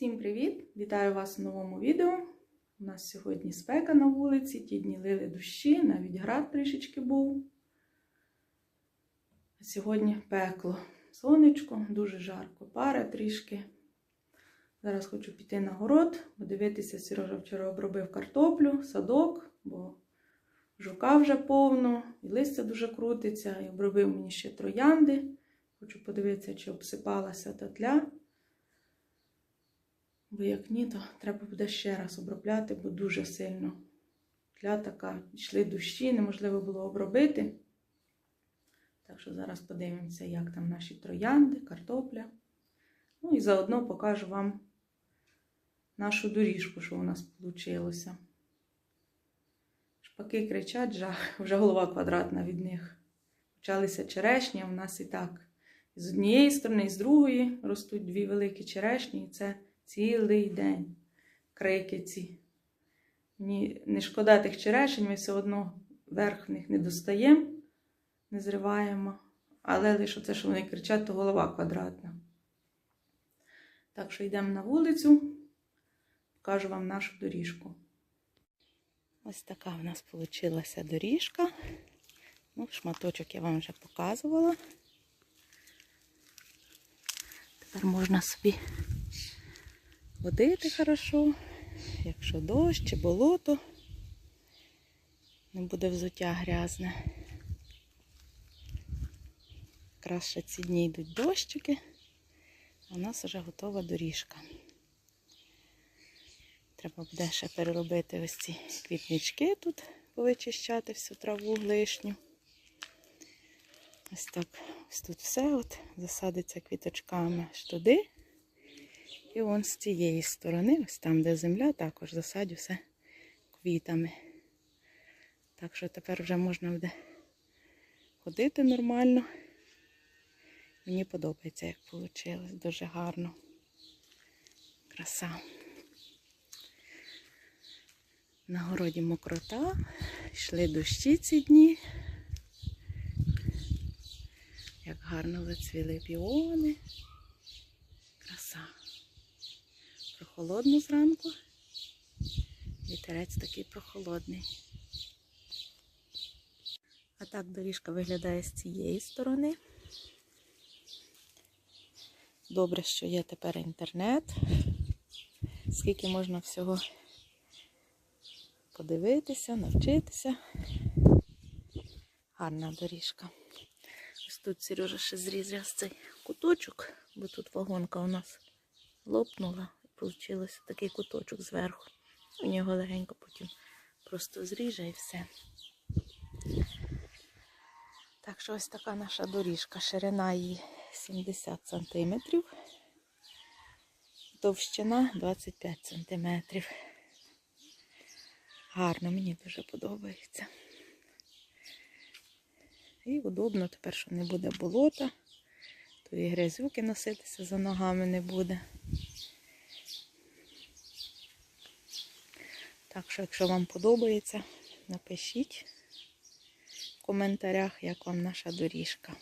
Всім привіт! Вітаю вас в новому відео. У нас сьогодні спека на вулиці, ті дні лили дощі, навіть град трішечки був. А сьогодні пекло. Сонечко, дуже жарко, пара трішки. Зараз хочу піти на город, подивитися, Сережа вчора обробив картоплю, садок, бо жука вже повно, і листя дуже крутиться, і обробив мені ще троянди. Хочу подивитися, чи обсипалася та тля. Бо як ні, то треба буде ще раз обробляти, бо дуже сильно тля така, йшли дощі, неможливо було обробити. Так що зараз подивимося, як там наші троянди, картопля. Ну і заодно покажу вам нашу доріжку, що у нас вийшло. Шпаки кричать, жах, вже голова квадратна від них. Почалися черешні, а в нас і так. З однієї сторони, і з другої ростуть дві великі черешні, і це цілий день. Крики ці. Мені не шкода тих черешень, ми все одно верх в них не достаємо, не зриваємо. Але лише це, що вони кричать, то голова квадратна. Так що йдемо на вулицю, покажу вам нашу доріжку. Ось така в нас вийшла доріжка. Ну, шматочок я вам вже показувала. Тепер можна собі водити хорошо, якщо дощ чи болото, не буде взуття грязне. Краще ці дні йдуть дощики, а у нас вже готова доріжка. Треба буде ще переробити ось ці квітнички тут, повичищати всю траву лишню. Ось так, ось тут все от засадиться квіточками аж туди. І вон з цієї сторони, ось там, де земля, також засадю все квітами. Так що тепер вже можна буде ходити нормально. Мені подобається, як вийшло. Дуже гарно. Краса. На городі мокрота, йшли дощі ці дні. Як гарно зацвіли піони. Краса. Прохолодно зранку. Вітерець такий прохолодний. А так доріжка виглядає з цієї сторони. Добре, що є тепер інтернет. Скільки можна всього подивитися, навчитися. Гарна доріжка. Ось тут Сережа ще зрізав цей куточок, бо тут вагонка у нас лопнула. Вийшло такий куточок зверху. У нього легенько потім просто зріже і все. Так що ось така наша доріжка. Ширина її 70 см, товщина 25 см. Гарно, мені дуже подобається. І удобно тепер, що не буде болота, то і грязюки носитися за ногами не буде. Так що, якщо вам подобається, напишіть в коментарях, як вам наша доріжка.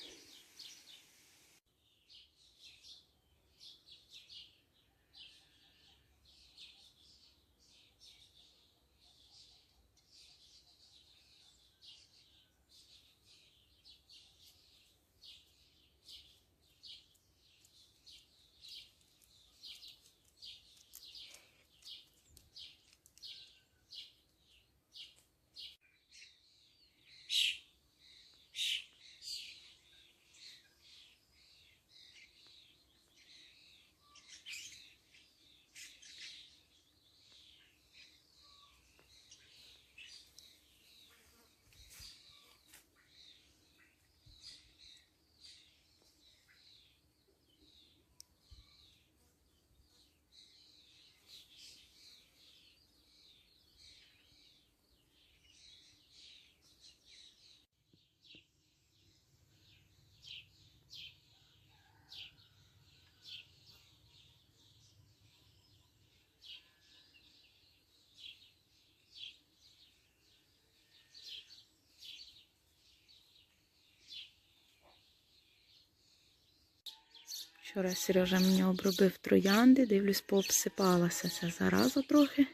Вчора Сережа мені обробив троянди, дивлюсь, пообсипалася ця зараза трохи.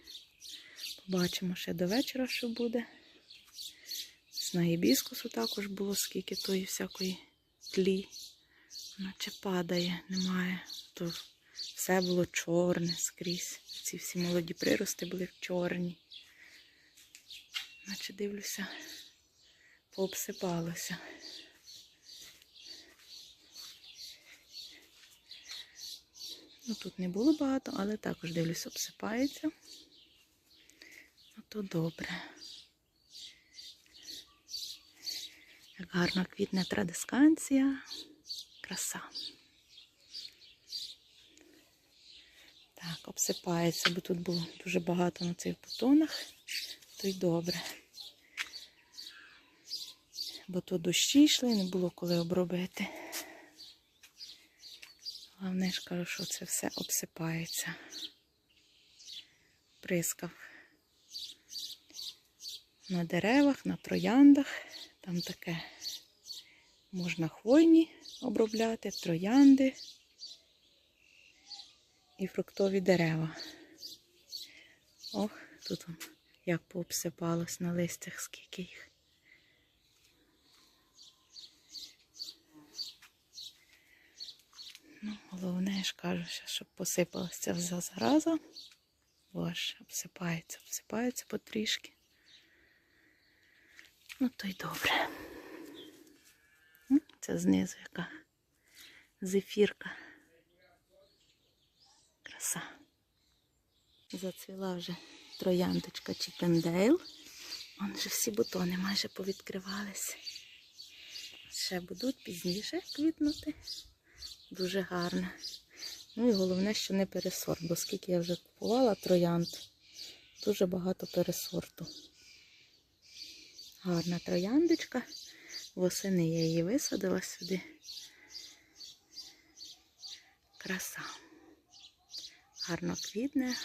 Побачимо ще до вечора, що буде. На гібіскусу також було скільки тої всякої тлі. Наче падає, немає. То все було чорне скрізь. Ці всі молоді прирости були в чорні. Наче дивлюся, пообсипалося. Ну, тут не було багато, але також дивлюсь, обсипається. Ну, то добре. Як гарно квітне традисканція. Краса. Так, обсипається, бо тут було дуже багато на цих бутонах, то й добре. Бо то дощі йшли, не було коли обробити. Головне ж кажу, що це все обсипається. Прискав на деревах, на трояндах. Там таке можна хвойні обробляти, троянди і фруктові дерева. Ох, тут як пообсипалось на листях, скільки їх. Ну, головне, я ж кажу, щоб посипалася вся зараза. Бо обсипається, обсипається потрішки. Ну, то й добре. Це знизу яка зефірка. Краса. Зацвіла вже трояндочка Чіпендейл. Вон вже всі бутони майже повідкривалися. Ще будуть пізніше квітнути. Дуже гарно. Ну і головне, що не пересорт, бо скільки я вже купувала троянд, дуже багато пересорту. Гарна трояндочка. Восени я її висадила сюди. Краса. Гарно квітне,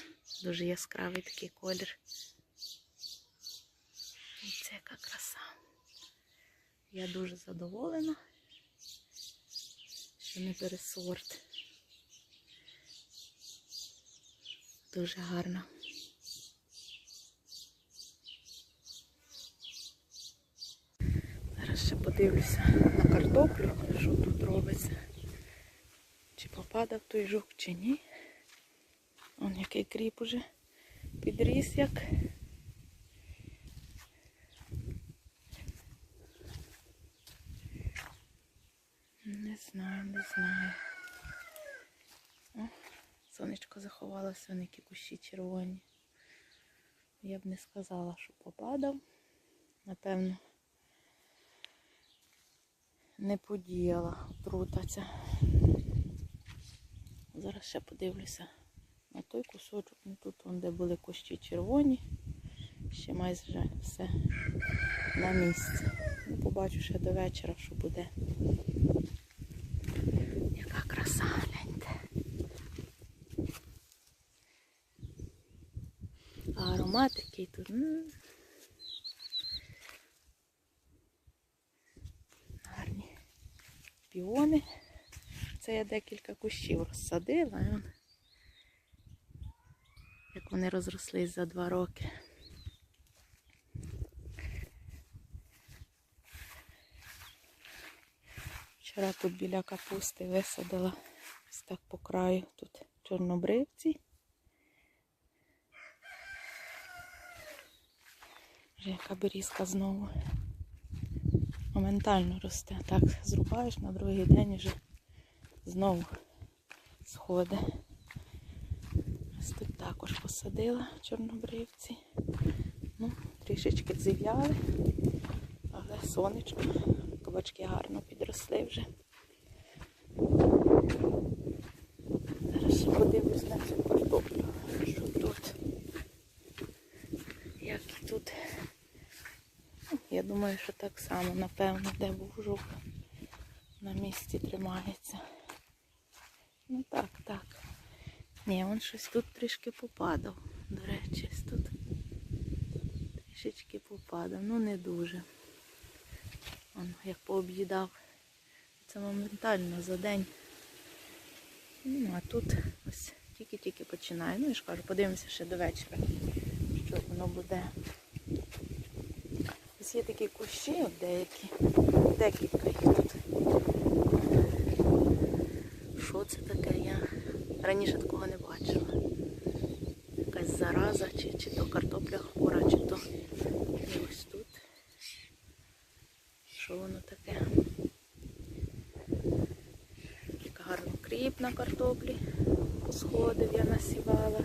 дуже яскравий такий колір. І це яка краса. Я дуже задоволена, що не пересорт. Дуже гарно. Зараз ще подивлюся на картоплю, що тут робиться. Чи попадав той жук, чи ні. Он який кріп уже підріс як. Не знаю, не знаю. О, сонечко заховалося, вон які кущі червоні. Я б не сказала, що попадав. Напевно, не подіяла отрута. Зараз ще подивлюся на той кусочок. Ну тут, вон, де були кущі червоні. Ще майже все на місці. Ну, побачу ще до вечора, що буде. Гляньте. А аромат який тут. Гарні піони. Це я декілька кущів розсадила. Як вони розрослись за два роки. Вчора тут біля капусти висадила ось так по краю тут чорнобривці. Вже яка берізка знову моментально росте. Так зрубаєш на другий день вже знову сходи. Ось тут також посадила чорнобривці. Ну, трішечки зів'яли, але сонечко, кабачки гарно підросли вже. Зараз ще подивлюсь на цю картоплю, що тут. Як і тут. Я думаю, що так само, напевно, де був жук. На місці тримається. Ну так, так. Ні, він щось тут трішки попадав. До речі, тут трішечки попадав. Ну не дуже. Он як пооб'їдав. Це моментально за день Ну, а тут ось тільки-тільки починає. Ну, я ж кажу, подивимося ще до вечора, що воно буде. Ось є такі кущі, деякі, декілька їх тут. Що це таке? Я раніше такого не бачила. Якась зараза, чи, чи то картопля хвора, чи то і ось тут. Як гарно кріп на картоплі. Сходив я насівала.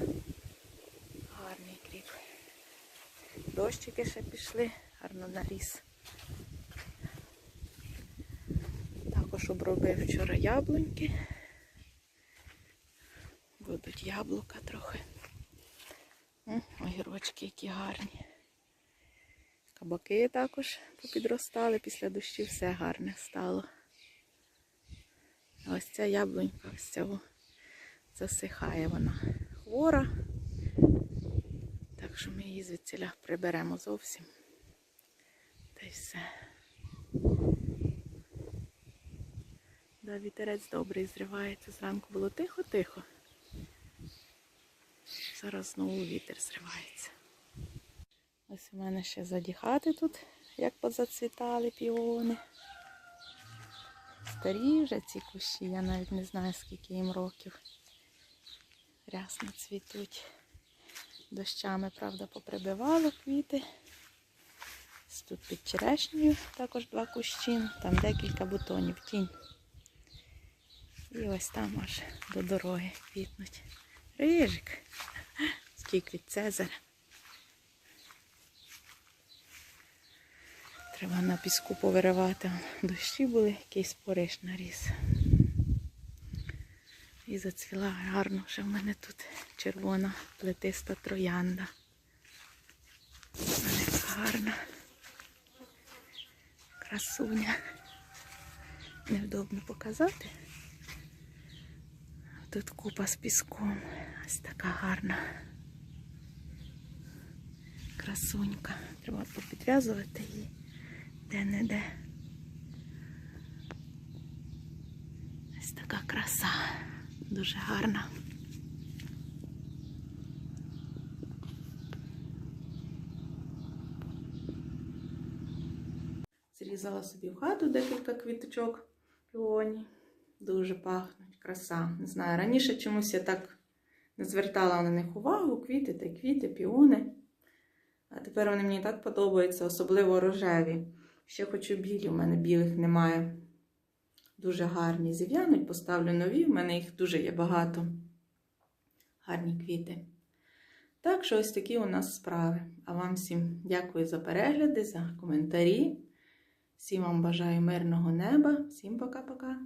Гарний кріп. Дощики ще пішли, гарно наріс. Також обробив вчора яблуньки. Будуть яблука трохи. Огірочки які гарні. Кабаки також попідростали, після дощів все гарне стало. Ось ця яблунька, ось ця о, засихає вона хвора. Так що ми її звідсіля приберемо зовсім. Та й все. Да, вітерець добрий зривається. Зранку було тихо-тихо. Зараз знову вітер зривається. Ось у мене ще заді хати тут, як позацвітали піони. Старі вже ці кущі, я навіть не знаю, скільки їм років. Рясно цвітуть. Дощами, правда, поприбивало квіти. Тут під черешнею також два кущі, там декілька бутонів тінь. І ось там аж до дороги квітнуть. Рижик. Скільки від Цезаря. Треба на піску повиривати. Дощі були, якийсь пориш наріс. І зацвіла гарно вже в мене тут червона плетиста троянда. Вона гарна. Красуня. Невдобно показати. Тут купа з піском. Ось така гарна. Красунька. Треба попідв'язувати її де-не-де. Ось така краса. Дуже гарна. Зрізала собі в хату декілька квіточок піоні. Дуже пахнуть, краса. Не знаю, раніше чомусь я так не звертала на них увагу. Квіти та квіти, піони. А тепер вони мені так подобаються, особливо рожеві. Ще хочу білі, у мене білих немає. Дуже гарні. Зів'януть, поставлю нові, в мене їх дуже є багато. Гарні квіти. Так що ось такі у нас справи. А вам всім дякую за перегляди, за коментарі. Всім вам бажаю мирного неба. Всім пока-пока.